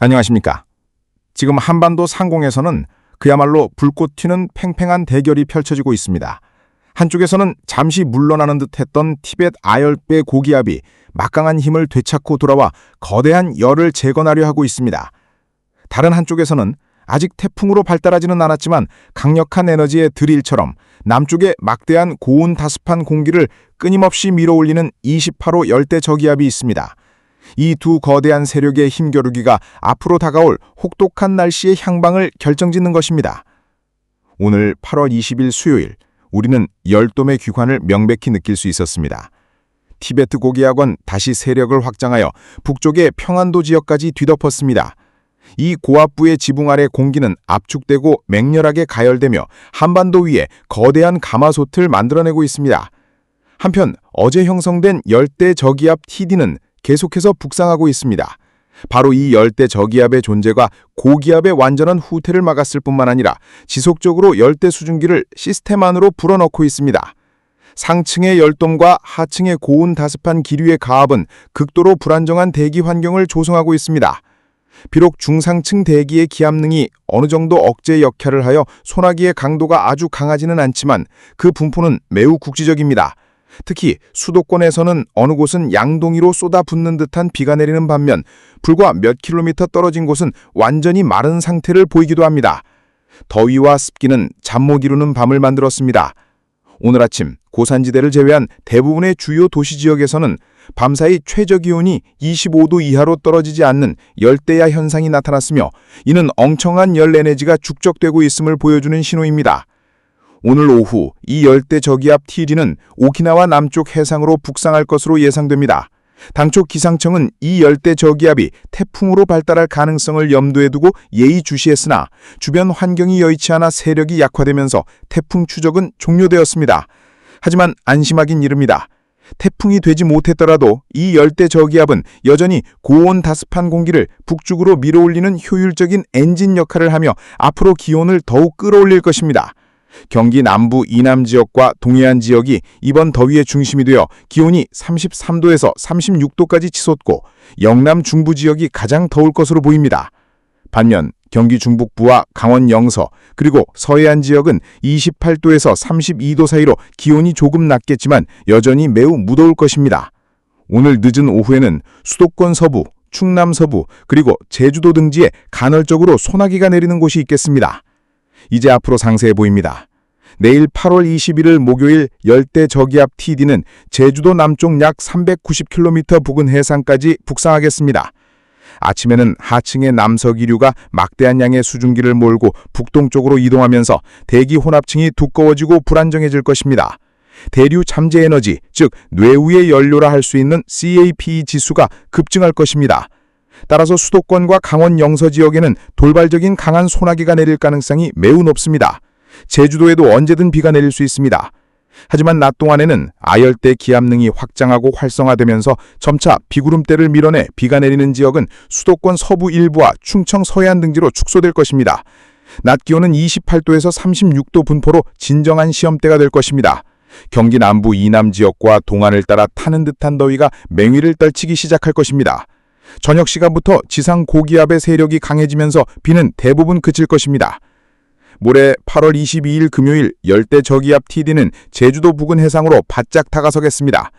안녕하십니까. 지금 한반도 상공에서는 그야말로 불꽃 튀는 팽팽한 대결이 펼쳐지고 있습니다. 한쪽에서는 잠시 물러나는 듯했던 티벳 아열배 고기압이 막강한 힘을 되찾고 돌아와 거대한 열을 재건하려 하고 있습니다. 다른 한쪽에서는 아직 태풍으로 발달하지는 않았지만 강력한 에너지의 드릴처럼 남쪽에 막대한 고온 다습한 공기를 끊임없이 밀어올리는 28호 열대 저기압이 있습니다. 이 두 거대한 세력의 힘겨루기가 앞으로 다가올 혹독한 날씨의 향방을 결정짓는 것입니다. 오늘 8월 20일 수요일 우리는 열돔의 귀환을 명백히 느낄 수 있었습니다. 티베트 고기학원 다시 세력을 확장하여 북쪽의 평안도 지역까지 뒤덮었습니다. 이 고압부의 지붕 아래 공기는 압축되고 맹렬하게 가열되며 한반도 위에 거대한 가마솥을 만들어내고 있습니다. 한편 어제 형성된 열대 저기압 TD는 계속해서 북상하고 있습니다. 바로 이 열대 저기압의 존재가 고기압의 완전한 후퇴를 막았을 뿐만 아니라 지속적으로 열대 수증기를 시스템 안으로 불어넣고 있습니다. 상층의 열돔과 하층의 고온 다습한 기류의 가압은 극도로 불안정한 대기 환경을 조성하고 있습니다. 비록 중상층 대기의 기압능이 어느 정도 억제 역할을 하여 소나기의 강도가 아주 강하지는 않지만 그 분포는 매우 국지적입니다. 특히 수도권에서는 어느 곳은 양동이로 쏟아붓는 듯한 비가 내리는 반면 불과 몇 킬로미터 떨어진 곳은 완전히 마른 상태를 보이기도 합니다. 더위와 습기는 잠 못 이루는 밤을 만들었습니다. 오늘 아침 고산지대를 제외한 대부분의 주요 도시 지역에서는 밤사이 최저 기온이 25도 이하로 떨어지지 않는 열대야 현상이 나타났으며 이는 엉청한 열 에너지가 축적되고 있음을 보여주는 신호입니다. 오늘 오후 이 열대 저기압 TD는 오키나와 남쪽 해상으로 북상할 것으로 예상됩니다. 당초 기상청은 이 열대 저기압이 태풍으로 발달할 가능성을 염두에 두고 예의주시했으나 주변 환경이 여의치 않아 세력이 약화되면서 태풍 추적은 종료되었습니다. 하지만 안심하긴 이릅니다. 태풍이 되지 못했더라도 이 열대 저기압은 여전히 고온 다습한 공기를 북쪽으로 밀어올리는 효율적인 엔진 역할을 하며 앞으로 기온을 더욱 끌어올릴 것입니다. 경기 남부 이남 지역과 동해안 지역이 이번 더위의 중심이 되어 기온이 33도에서 36도까지 치솟고 영남 중부 지역이 가장 더울 것으로 보입니다. 반면 경기 중북부와 강원 영서 그리고 서해안 지역은 28도에서 32도 사이로 기온이 조금 낮겠지만 여전히 매우 무더울 것입니다. 오늘 늦은 오후에는 수도권 서부, 충남 서부 그리고 제주도 등지에 간헐적으로 소나기가 내리는 곳이 있겠습니다. 이제 앞으로 상세해 보입니다. 내일 8월 21일 목요일 열대 저기압 TD는 제주도 남쪽 약 390km 부근 해상까지 북상하겠습니다. 아침에는 하층의 남서기류가 막대한 양의 수증기를 몰고 북동쪽으로 이동하면서 대기 혼합층이 두꺼워지고 불안정해질 것입니다. 대류 잠재 에너지, 즉 뇌우의 연료라 할 수 있는 CAP 지수가 급증할 것입니다. 따라서 수도권과 강원 영서 지역에는 돌발적인 강한 소나기가 내릴 가능성이 매우 높습니다. 제주도에도 언제든 비가 내릴 수 있습니다. 하지만 낮 동안에는 아열대 기압능이 확장하고 활성화되면서 점차 비구름대를 밀어내 비가 내리는 지역은 수도권 서부 일부와 충청 서해안 등지로 축소될 것입니다. 낮 기온은 28도에서 36도 분포로 진정한 시험대가 될 것입니다. 경기 남부 이남 지역과 동안을 따라 타는 듯한 더위가 맹위를 떨치기 시작할 것입니다. 저녁 시간부터 지상 고기압의 세력이 강해지면서 비는 대부분 그칠 것입니다. 모레 8월 22일 금요일 열대 저기압 TD는 제주도 부근 해상으로 바짝 다가서겠습니다.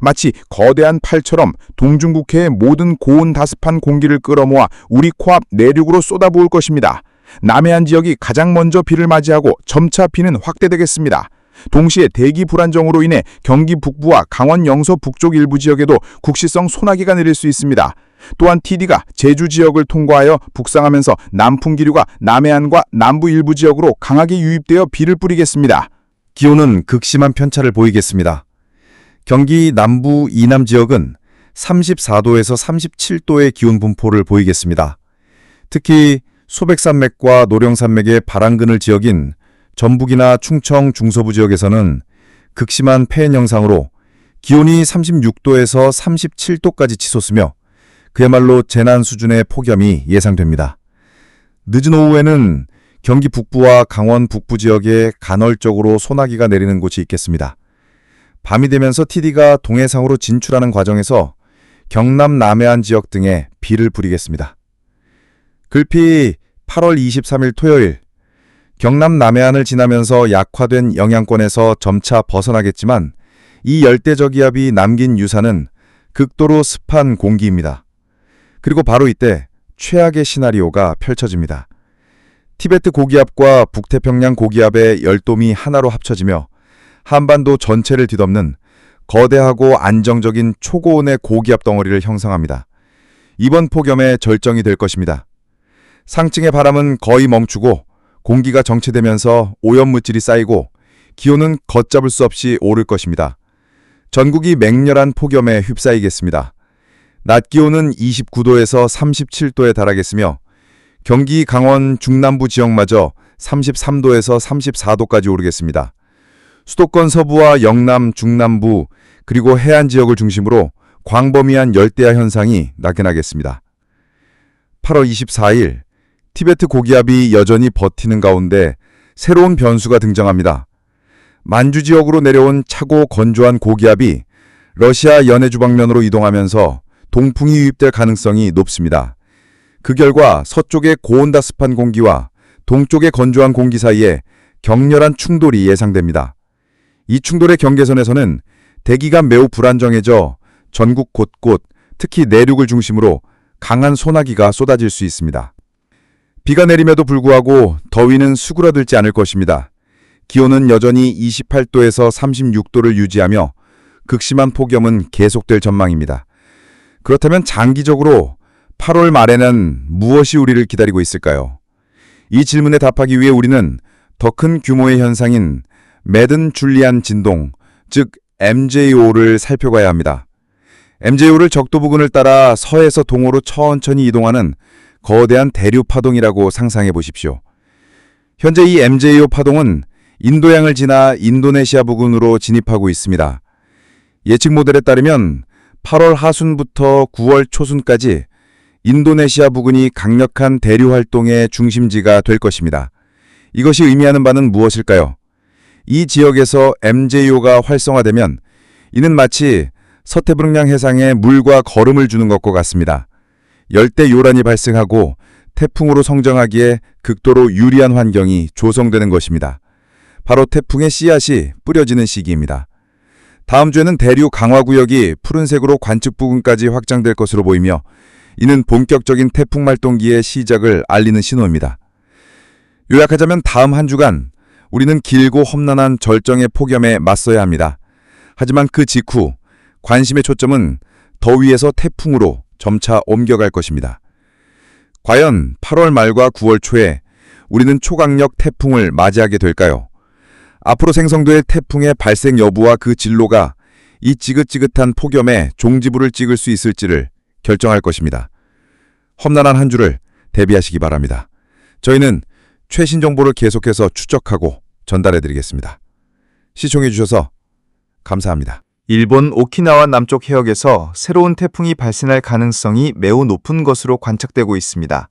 마치 거대한 팔처럼 동중국해의 모든 고온 다습한 공기를 끌어모아 우리 코앞 내륙으로 쏟아부을 것입니다. 남해안 지역이 가장 먼저 비를 맞이하고 점차 비는 확대되겠습니다. 동시에 대기 불안정으로 인해 경기 북부와 강원 영서 북쪽 일부 지역에도 국시성 소나기가 내릴 수 있습니다. 또한 TD가 제주 지역을 통과하여 북상하면서 남풍 기류가 남해안과 남부 일부 지역으로 강하게 유입되어 비를 뿌리겠습니다. 기온은 극심한 편차를 보이겠습니다. 경기 남부 이남 지역은 34도에서 37도의 기온 분포를 보이겠습니다. 특히 소백산맥과 노령산맥의 바람그늘 지역인 전북이나 충청 중서부 지역에서는 극심한 폐연 영상으로 기온이 36도에서 37도까지 치솟으며 그야말로 재난 수준의 폭염이 예상됩니다. 늦은 오후에는 경기 북부와 강원 북부 지역에 간헐적으로 소나기가 내리는 곳이 있겠습니다. 밤이 되면서 TD가 동해상으로 진출하는 과정에서 경남 남해안 지역 등에 비를 뿌리겠습니다. 글피 8월 23일 토요일 경남 남해안을 지나면서 약화된 영향권에서 점차 벗어나겠지만 이 열대저기압이 남긴 유산은 극도로 습한 공기입니다. 그리고 바로 이때 최악의 시나리오가 펼쳐집니다. 티베트 고기압과 북태평양 고기압의 열돔이 하나로 합쳐지며 한반도 전체를 뒤덮는 거대하고 안정적인 초고온의 고기압 덩어리를 형성합니다. 이번 폭염의 절정이 될 것입니다. 상층의 바람은 거의 멈추고 공기가 정체되면서 오염물질이 쌓이고 기온은 걷잡을 수 없이 오를 것입니다. 전국이 맹렬한 폭염에 휩싸이겠습니다. 낮 기온은 29도에서 37도에 달하겠으며 경기 강원 중남부 지역마저 33도에서 34도까지 오르겠습니다. 수도권 서부와 영남, 중남부 그리고 해안 지역을 중심으로 광범위한 열대야 현상이 나타나겠습니다. 8월 24일 티베트 고기압이 여전히 버티는 가운데 새로운 변수가 등장합니다. 만주 지역으로 내려온 차고 건조한 고기압이 러시아 연해주 방면으로 이동하면서 동풍이 유입될 가능성이 높습니다. 그 결과 서쪽의 고온다습한 공기와 동쪽의 건조한 공기 사이에 격렬한 충돌이 예상됩니다. 이 충돌의 경계선에서는 대기가 매우 불안정해져 전국 곳곳, 특히 내륙을 중심으로 강한 소나기가 쏟아질 수 있습니다. 비가 내림에도 불구하고 더위는 수그러들지 않을 것입니다. 기온은 여전히 28도에서 36도를 유지하며 극심한 폭염은 계속될 전망입니다. 그렇다면 장기적으로 8월 말에는 무엇이 우리를 기다리고 있을까요? 이 질문에 답하기 위해 우리는 더 큰 규모의 현상인 매든 줄리안 진동, 즉 MJO를 살펴가야 합니다. MJO를 적도 부근을 따라 서에서 동으로 천천히 이동하는 거대한 대류 파동이라고 상상해 보십시오. 현재 이 MJO 파동은 인도양을 지나 인도네시아 부근으로 진입하고 있습니다. 예측 모델에 따르면 8월 하순부터 9월 초순까지 인도네시아 부근이 강력한 대류 활동의 중심지가 될 것입니다. 이것이 의미하는 바는 무엇일까요? 이 지역에서 MJO가 활성화되면 이는 마치 서태평양 해상에 물과 거름을 주는 것과 같습니다. 열대 요란이 발생하고 태풍으로 성장하기에 극도로 유리한 환경이 조성되는 것입니다. 바로 태풍의 씨앗이 뿌려지는 시기입니다. 다음 주에는 대류 강화 구역이 푸른색으로 관측 부근까지 확장될 것으로 보이며 이는 본격적인 태풍 활동기의 시작을 알리는 신호입니다. 요약하자면 다음 한 주간 우리는 길고 험난한 절정의 폭염에 맞서야 합니다. 하지만 그 직후 관심의 초점은 더위에서 태풍으로 점차 옮겨갈 것입니다. 과연 8월 말과 9월 초에 우리는 초강력 태풍을 맞이하게 될까요? 앞으로 생성될 태풍의 발생 여부와 그 진로가 이 지긋지긋한 폭염에 종지부를 찍을 수 있을지를 결정할 것입니다. 험난한 한 주를 대비하시기 바랍니다. 저희는 최신 정보를 계속해서 추적하고 전달해 드리겠습니다. 시청해 주셔서 감사합니다. 일본 오키나와 남쪽 해역에서 새로운 태풍이 발생할 가능성이 매우 높은 것으로 관측되고 있습니다.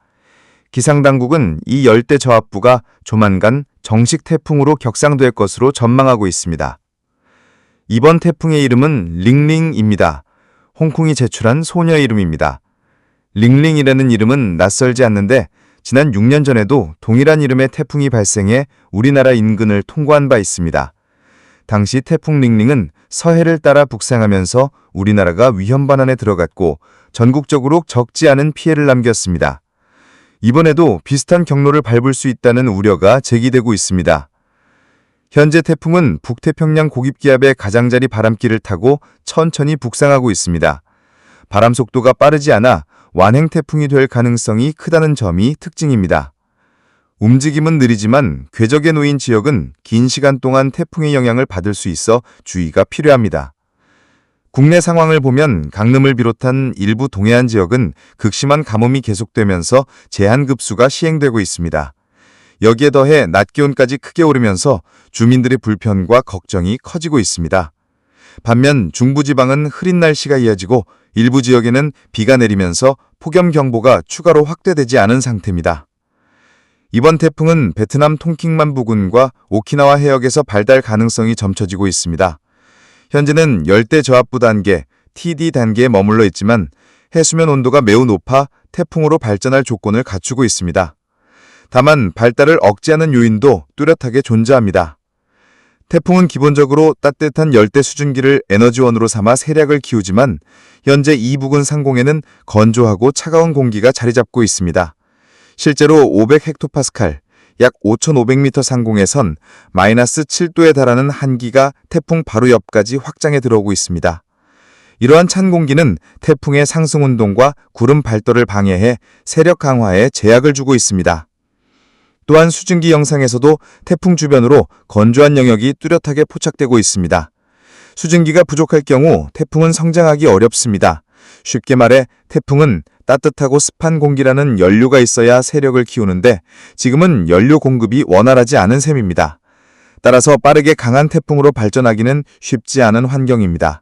기상당국은 이 열대 저압부가 조만간 정식 태풍으로 격상될 것으로 전망하고 있습니다. 이번 태풍의 이름은 링링입니다. 홍콩이 제출한 소녀 이름입니다. 링링이라는 이름은 낯설지 않는데 지난 6년 전에도 동일한 이름의 태풍이 발생해 우리나라 인근을 통과한 바 있습니다. 당시 태풍 링링은 서해를 따라 북상하면서 우리나라가 위험 반환에 들어갔고 전국적으로 적지 않은 피해를 남겼습니다. 이번에도 비슷한 경로를 밟을 수 있다는 우려가 제기되고 있습니다. 현재 태풍은 북태평양 고깁기압의 가장자리 바람길을 타고 천천히 북상하고 있습니다. 바람 속도가 빠르지 않아 완행 태풍이 될 가능성이 크다는 점이 특징입니다. 움직임은 느리지만 궤적에 놓인 지역은 긴 시간 동안 태풍의 영향을 받을 수 있어 주의가 필요합니다. 국내 상황을 보면 강릉을 비롯한 일부 동해안 지역은 극심한 가뭄이 계속되면서 제한급수가 시행되고 있습니다. 여기에 더해 낮 기온까지 크게 오르면서 주민들의 불편과 걱정이 커지고 있습니다. 반면 중부지방은 흐린 날씨가 이어지고 일부 지역에는 비가 내리면서 폭염 경보가 추가로 확대되지 않은 상태입니다. 이번 태풍은 베트남 통킹만 부근과 오키나와 해역에서 발달 가능성이 점쳐지고 있습니다. 현재는 열대 저압부 단계, TD 단계에 머물러 있지만 해수면 온도가 매우 높아 태풍으로 발전할 조건을 갖추고 있습니다. 다만 발달을 억제하는 요인도 뚜렷하게 존재합니다. 태풍은 기본적으로 따뜻한 열대 수증기를 에너지원으로 삼아 세력을 키우지만 현재 이 부근 상공에는 건조하고 차가운 공기가 자리 잡고 있습니다. 실제로 500헥토파스칼, 약 5,500m 상공에선 마이너스 7도에 달하는 한기가 태풍 바로 옆까지 확장해 들어오고 있습니다. 이러한 찬 공기는 태풍의 상승 운동과 구름 발달을 방해해 세력 강화에 제약을 주고 있습니다. 또한 수증기 영상에서도 태풍 주변으로 건조한 영역이 뚜렷하게 포착되고 있습니다. 수증기가 부족할 경우 태풍은 성장하기 어렵습니다. 쉽게 말해 태풍은 따뜻하고 습한 공기라는 연료가 있어야 세력을 키우는데 지금은 연료 공급이 원활하지 않은 셈입니다. 따라서 빠르게 강한 태풍으로 발전하기는 쉽지 않은 환경입니다.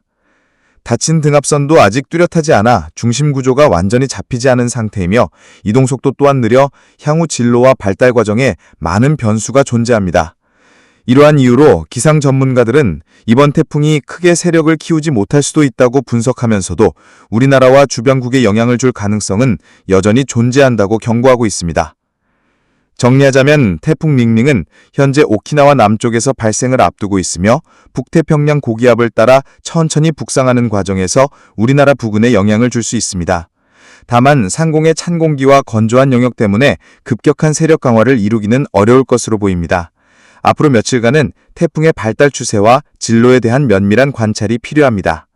닫힌 등압선도 아직 뚜렷하지 않아 중심 구조가 완전히 잡히지 않은 상태이며 이동 속도 또한 느려 향후 진로와 발달 과정에 많은 변수가 존재합니다. 이러한 이유로 기상 전문가들은 이번 태풍이 크게 세력을 키우지 못할 수도 있다고 분석하면서도 우리나라와 주변국에 영향을 줄 가능성은 여전히 존재한다고 경고하고 있습니다. 정리하자면 태풍 링링은 현재 오키나와 남쪽에서 발생을 앞두고 있으며 북태평양 고기압을 따라 천천히 북상하는 과정에서 우리나라 부근에 영향을 줄 수 있습니다. 다만 상공의 찬 공기와 건조한 영역 때문에 급격한 세력 강화를 이루기는 어려울 것으로 보입니다. 앞으로 며칠간은 태풍의 발달 추세와 진로에 대한 면밀한 관찰이 필요합니다.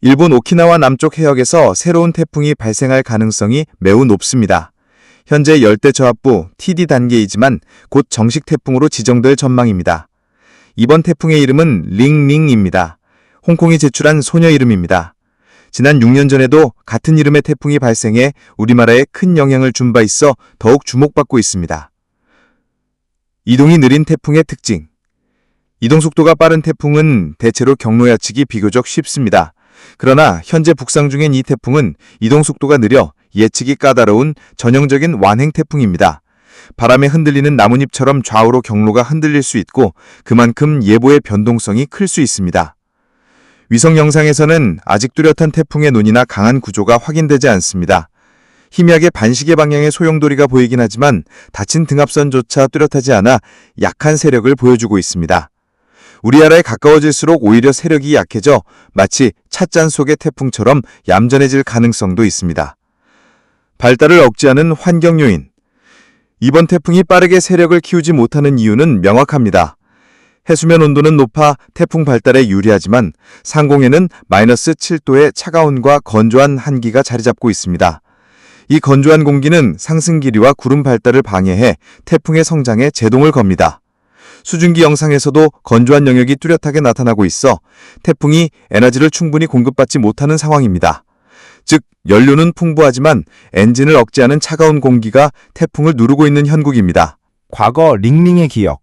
일본 오키나와 남쪽 해역에서 새로운 태풍이 발생할 가능성이 매우 높습니다. 현재 열대저압부 TD 단계이지만 곧 정식 태풍으로 지정될 전망입니다. 이번 태풍의 이름은 링링입니다. 홍콩이 제출한 소녀 이름입니다. 지난 6년 전에도 같은 이름의 태풍이 발생해 우리나라에 큰 영향을 준 바 있어 더욱 주목받고 있습니다. 이동이 느린 태풍의 특징. 이동 속도가 빠른 태풍은 대체로 경로 야측이 비교적 쉽습니다. 그러나 현재 북상 중인 이 태풍은 이동 속도가 느려 예측이 까다로운 전형적인 완행 태풍입니다. 바람에 흔들리는 나뭇잎처럼 좌우로 경로가 흔들릴 수 있고 그만큼 예보의 변동성이 클 수 있습니다. 위성 영상에서는 아직 뚜렷한 태풍의 눈이나 강한 구조가 확인되지 않습니다. 희미하게 반시계 방향의 소용돌이가 보이긴 하지만 닫힌 등압선조차 뚜렷하지 않아 약한 세력을 보여주고 있습니다. 우리나라에 가까워질수록 오히려 세력이 약해져 마치 찻잔 속의 태풍처럼 얌전해질 가능성도 있습니다. 발달을 억제하는 환경 요인. 이번 태풍이 빠르게 세력을 키우지 못하는 이유는 명확합니다. 해수면 온도는 높아 태풍 발달에 유리하지만 상공에는 마이너스 7도의 차가운과 건조한 한기가 자리 잡고 있습니다. 이 건조한 공기는 상승 길이와 구름 발달을 방해해 태풍의 성장에 제동을 겁니다. 수증기 영상에서도 건조한 영역이 뚜렷하게 나타나고 있어 태풍이 에너지를 충분히 공급받지 못하는 상황입니다. 즉, 연료는 풍부하지만 엔진을 억제하는 차가운 공기가 태풍을 누르고 있는 현국입니다. 과거 링링의 기억.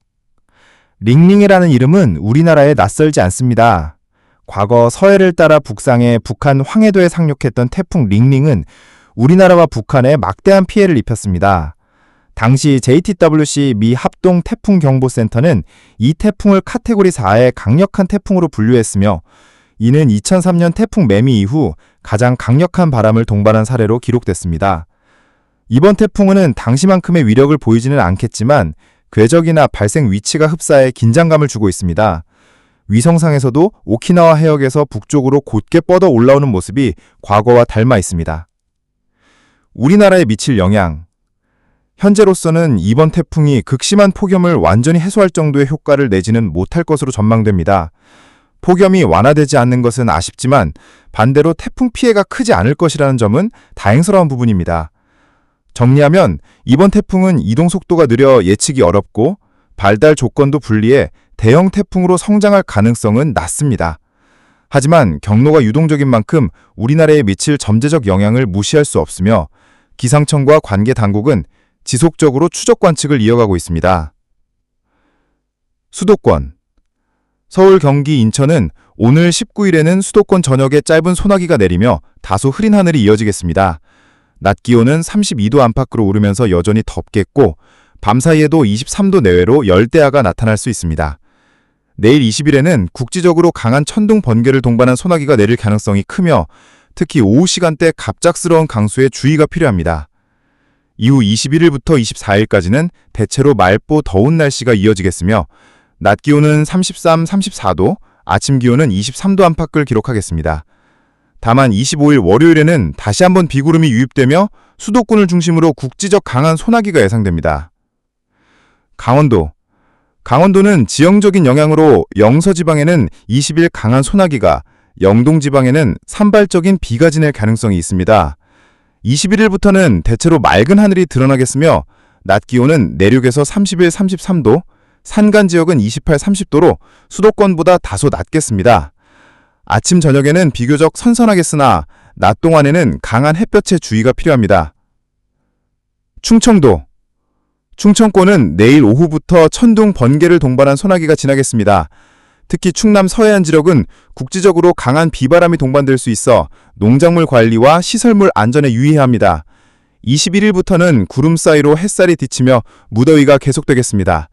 링링이라는 이름은 우리나라에 낯설지 않습니다. 과거 서해를 따라 북상해 북한 황해도에 상륙했던 태풍 링링은 우리나라와 북한에 막대한 피해를 입혔습니다. 당시 JTWC 미 합동 태풍 경보센터는 이 태풍을 카테고리 4의 강력한 태풍으로 분류했으며 이는 2003년 태풍 매미 이후 가장 강력한 바람을 동반한 사례로 기록됐습니다. 이번 태풍은 당시만큼의 위력을 보이지는 않겠지만 궤적이나 발생 위치가 흡사해 긴장감을 주고 있습니다. 위성상에서도 오키나와 해역에서 북쪽으로 곧게 뻗어 올라오는 모습이 과거와 닮아 있습니다. 우리나라에 미칠 영향. 현재로서는 이번 태풍이 극심한 폭염을 완전히 해소할 정도의 효과를 내지는 못할 것으로 전망됩니다. 폭염이 완화되지 않는 것은 아쉽지만 반대로 태풍 피해가 크지 않을 것이라는 점은 다행스러운 부분입니다. 정리하면 이번 태풍은 이동 속도가 느려 예측이 어렵고 발달 조건도 불리해 대형 태풍으로 성장할 가능성은 낮습니다. 하지만 경로가 유동적인 만큼 우리나라에 미칠 점재적 영향을 무시할 수 없으며 기상청과 관계 당국은 지속적으로 추적 관측을 이어가고 있습니다. 수도권 서울, 경기, 인천은 오늘 19일에는 수도권 전역에 짧은 소나기가 내리며 다소 흐린 하늘이 이어지겠습니다. 낮 기온은 32도 안팎으로 오르면서 여전히 덥겠고 밤사이에도 23도 내외로 열대야가 나타날 수 있습니다. 내일 20일에는 국지적으로 강한 천둥 번개를 동반한 소나기가 내릴 가능성이 크며 특히 오후 시간대 갑작스러운 강수에 주의가 필요합니다. 이후 21일부터 24일까지는 대체로 맑고 더운 날씨가 이어지겠으며 낮 기온은 33, 34도, 아침 기온은 23도 안팎을 기록하겠습니다. 다만 25일 월요일에는 다시 한번 비구름이 유입되며 수도권을 중심으로 국지적 강한 소나기가 예상됩니다. 강원도 강원도는 지형적인 영향으로 영서 지방에는 20일 강한 소나기가, 영동 지방에는 산발적인 비가 지낼 가능성이 있습니다. 21일부터는 대체로 맑은 하늘이 드러나겠으며 낮 기온은 내륙에서 30일 33도, 산간 지역은 28, 30도로 수도권보다 다소 낮겠습니다. 아침 저녁에는 비교적 선선하겠으나 낮 동안에는 강한 햇볕에 주의가 필요합니다. 충청도 충청권은 내일 오후부터 천둥 번개를 동반한 소나기가 지나겠습니다. 특히 충남 서해안 지역은 국지적으로 강한 비바람이 동반될 수 있어 농작물 관리와 시설물 안전에 유의해야 합니다. 21일부터는 구름 사이로 햇살이 비치며 무더위가 계속되겠습니다.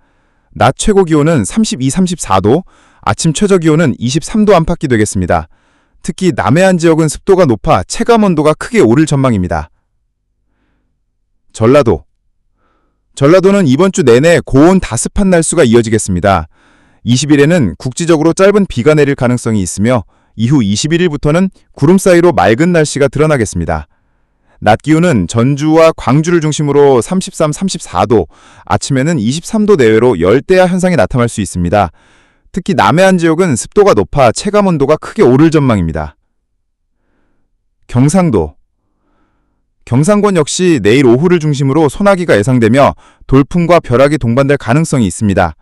낮 최고 기온은 32, 34도, 아침 최저 기온은 23도 안팎이 되겠습니다. 특히 남해안 지역은 습도가 높아 체감 온도가 크게 오를 전망입니다. 전라도 전라도는 이번 주 내내 고온 다습한 날수가 이어지겠습니다. 20일에는 국지적으로 짧은 비가 내릴 가능성이 있으며 이후 21일부터는 구름 사이로 맑은 날씨가 드러나겠습니다. 낮 기온은 전주와 광주를 중심으로 33, 34도, 아침에는 23도 내외로 열대야 현상이 나타날 수 있습니다. 특히 남해안 지역은 습도가 높아 체감 온도가 크게 오를 전망입니다. 경상도 경상권 역시 내일 오후를 중심으로 소나기가 예상되며 돌풍과 벼락이 동반될 가능성이 있습니다.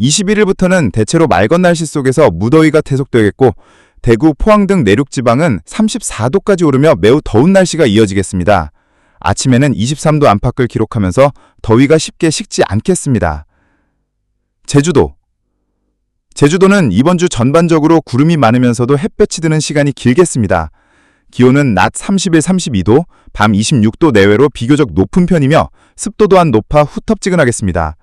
21일부터는 대체로 맑은 날씨 속에서 무더위가 계속되겠고 대구, 포항 등 내륙 지방은 34도까지 오르며 매우 더운 날씨가 이어지겠습니다. 아침에는 23도 안팎을 기록하면서 더위가 쉽게 식지 않겠습니다. 제주도 제주도는 이번 주 전반적으로 구름이 많으면서도 햇볕이 드는 시간이 길겠습니다. 기온은 낮 31, 32도, 밤 26도 내외로 비교적 높은 편이며 습도 또한 높아 후텁지근하겠습니다.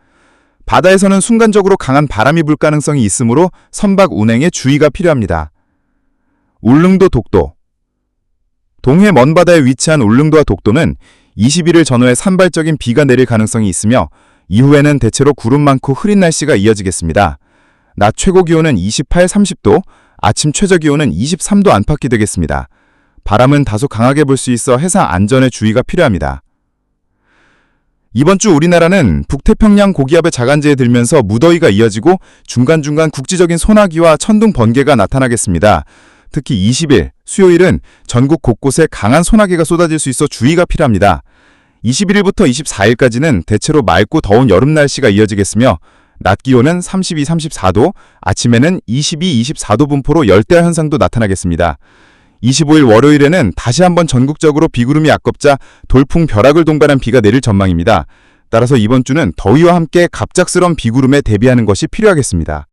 바다에서는 순간적으로 강한 바람이 불 가능성이 있으므로 선박 운행에 주의가 필요합니다. 울릉도 독도 동해 먼바다에 위치한 울릉도와 독도는 21일 전후에 산발적인 비가 내릴 가능성이 있으며 이후에는 대체로 구름 많고 흐린 날씨가 이어지겠습니다. 낮 최고 기온은 28, 30도, 아침 최저 기온은 23도 안팎이 되겠습니다. 바람은 다소 강하게 불 수 있어 해상 안전에 주의가 필요합니다. 이번 주 우리나라는 북태평양 고기압의 자간제에 들면서 무더위가 이어지고 중간중간 국지적인 소나기와 천둥 번개가 나타나겠습니다. 특히 20일, 수요일은 전국 곳곳에 강한 소나기가 쏟아질 수 있어 주의가 필요합니다. 21일부터 24일까지는 대체로 맑고 더운 여름 날씨가 이어지겠으며 낮 기온은 32, 34도, 아침에는 22, 24도 분포로 열대야 현상도 나타나겠습니다. 25일 월요일에는 다시 한번 전국적으로 비구름이 아껍자 돌풍 벼락을 동반한 비가 내릴 전망입니다. 따라서 이번 주는 더위와 함께 갑작스런 비구름에 대비하는 것이 필요하겠습니다.